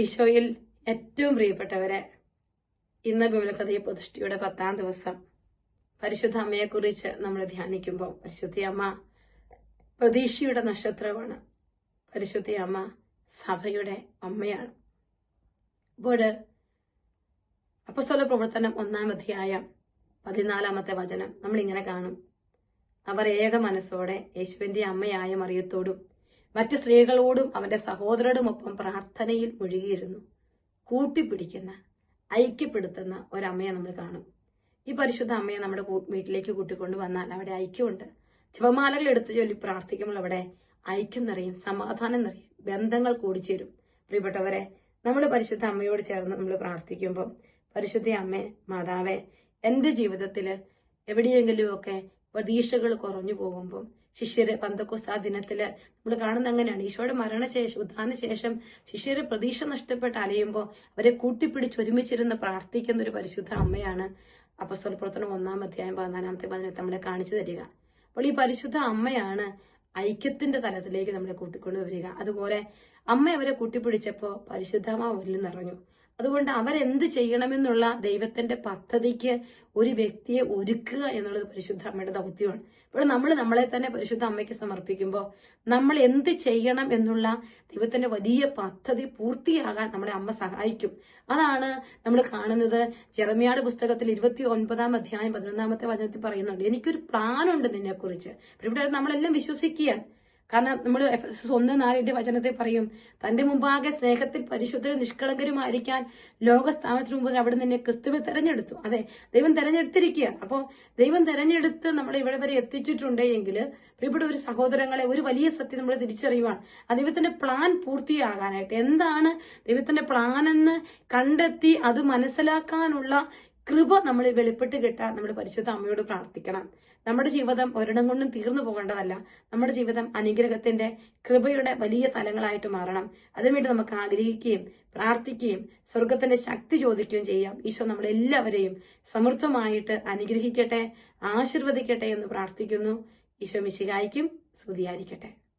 ഈശോയിൽ ഏറ്റവും പ്രിയപ്പെട്ടവരെ ഇന്ന് വിമലകഥയ പ്രതിഷ്ഠയുടെ പത്താം ദിവസം പരിശുദ്ധ അമ്മയെക്കുറിച്ച് നമ്മൾ ധ്യാനിക്കുമ്പോൾ പരിശുദ്ധി അമ്മ പ്രതീക്ഷയുടെ നക്ഷത്രമാണ്. പരിശുദ്ധി അമ്മ സഭയുടെ അമ്മയാണ്. അപ്പോൾ അപ്പസ്തോല പ്രവർത്തനം ഒന്നാം അധ്യായം പതിനാലാമത്തെ വചനം നമ്മൾ ഇങ്ങനെ കാണും. അവർ ഏക മനസ്സോടെ യേശുവിന്റെ അമ്മയായ മറിയത്തോടും മറ്റു സ്ത്രീകളോടും അവന്റെ സഹോദരരോടുമൊപ്പം പ്രാർത്ഥനയിൽ മുഴുകിയിരുന്നു. കൂട്ടിപ്പിടിക്കുന്ന ഐക്യപ്പെടുത്തുന്ന ഒരമ്മയെ നമ്മൾ കാണും. ഈ പരിശുദ്ധ അമ്മയെ നമ്മുടെ വീട്ടിലേക്ക് കൂട്ടിക്കൊണ്ട് വന്നാൽ അവിടെ ഐക്യമുണ്ട്. ശിവമാലകൾ എടുത്തു ചൊല്ലി പ്രാർത്ഥിക്കുമ്പോൾ അവിടെ ഐക്യം നിറയും സമാധാനം നിറയും ബന്ധങ്ങൾ കൂടിച്ചേരും. പ്രിയപ്പെട്ടവരെ നമ്മുടെ പരിശുദ്ധ അമ്മയോട് ചേർന്ന് നമ്മൾ പ്രാർത്ഥിക്കുമ്പോൾ പരിശുദ്ധ അമ്മേ മാതാവേ എന്റെ ജീവിതത്തിൽ എവിടെയെങ്കിലുമൊക്കെ പ്രതീക്ഷകൾ കുറഞ്ഞു പോകുമ്പോൾ ശിഷ്യര് ആ ദിനത്തിൽ നമ്മൾ കാണുന്ന അങ്ങനെയാണ്. ഈശോയുടെ മരണശേഷം ഉദ്ധാനശേഷം ശിഷ്യര് പ്രതീക്ഷ നഷ്ടപ്പെട്ട് അലയുമ്പോൾ അവരെ കൂട്ടിപ്പിടിച്ച് ഒരുമിച്ചിരുന്ന് പ്രാർത്ഥിക്കുന്ന ഒരു പരിശുദ്ധ അമ്മയാണ് പ്രവർത്തനം ഒന്നാം അധ്യായം പതിനാലാമത്തെ പതിനെട്ട് നമ്മളെ കാണിച്ചു തരിക. അപ്പോൾ ഈ പരിശുദ്ധ അമ്മയാണ് ഐക്യത്തിന്റെ തലത്തിലേക്ക് നമ്മളെ കൂട്ടിക്കൊണ്ടുവരിക അതുപോലെ അമ്മ അവരെ കൂട്ടിപ്പിടിച്ചപ്പോൾ ഉരുളി നിറഞ്ഞു. അതുകൊണ്ട് അവരെന്ത് ചെയ്യണമെന്നുള്ള ദൈവത്തിന്റെ പദ്ധതിക്ക് ഒരു വ്യക്തിയെ ഒരുക്കുക എന്നുള്ളത് പരിശുദ്ധ അമ്മയുടെ ദൗത്യമാണ്. ഇപ്പോൾ നമ്മൾ നമ്മളെ തന്നെ പരിശുദ്ധ അമ്മയ്ക്ക് സമർപ്പിക്കുമ്പോൾ നമ്മൾ എന്ത് ചെയ്യണം എന്നുള്ള ദൈവത്തിന്റെ വലിയ പദ്ധതി പൂർത്തിയാകാൻ നമ്മളെ അമ്മ സഹായിക്കും. അതാണ് നമ്മൾ കാണുന്നത് ചെറമിയാട് പുസ്തകത്തിൽ ഇരുപത്തി ഒൻപതാം അധ്യായം പതിനൊന്നാമത്തെ വചനത്തിൽ പറയുന്നുണ്ട്. എനിക്കൊരു പ്ലാനുണ്ട് നിന്നെക്കുറിച്ച്. ഇവിടെ നമ്മളെല്ലാം വിശ്വസിക്കുകയാണ്. കാരണം നമ്മൾ ഒന്ന് നാലിന്റെ വചനത്തെ പറയും തന്റെ മുമ്പാകെ സ്നേഹത്തിൽ പരിശുദ്ധരും നിഷ്കളങ്കരുമായിരിക്കാൻ ലോകസ്ഥാനത്തിന് മുമ്പ് അവിടെ നിന്നെ ക്രിസ്തുവിൽ തെരഞ്ഞെടുത്തു. അതെ ദൈവം തെരഞ്ഞെടുത്തിരിക്കുകയാണ്. അപ്പോൾ ദൈവം തെരഞ്ഞെടുത്ത് നമ്മൾ ഇവിടെ വരെ എത്തിച്ചിട്ടുണ്ടെങ്കിൽ ഇവിടെ ഒരു സഹോദരങ്ങളെ ഒരു വലിയ സത്യം നമ്മൾ തിരിച്ചറിയുവാണ്. ആ ദൈവത്തിന്റെ പ്ലാൻ പൂർത്തിയാകാനായിട്ട്. എന്താണ് ദൈവത്തിന്റെ പ്ലാൻ എന്ന് കണ്ടെത്തി അത് മനസ്സിലാക്കാനുള്ള കൃപ നമ്മൾ വെളിപ്പെട്ട് കിട്ടാൻ നമ്മുടെ പരിശുദ്ധ അമ്മയോട് പ്രാർത്ഥിക്കണം. നമ്മുടെ ജീവിതം ഒരിടം കൊണ്ടും തീർന്നു പോകേണ്ടതല്ല. നമ്മുടെ ജീവിതം അനുഗ്രഹത്തിന്റെ കൃപയുടെ വലിയ തലങ്ങളായിട്ട് മാറണം. അതിനുവേണ്ടി നമുക്ക് ആഗ്രഹിക്കുകയും പ്രാർത്ഥിക്കുകയും സ്വർഗത്തിന്റെ ശക്തി ചോദിക്കുകയും ചെയ്യാം. ഈശോ നമ്മളെല്ലാവരെയും സമൃദ്ധമായിട്ട് അനുഗ്രഹിക്കട്ടെ ആശീർവദിക്കട്ടെ എന്ന് പ്രാർത്ഥിക്കുന്നു. ഈശോ മിശികായിക്കും സ്തുതിയായിരിക്കട്ടെ.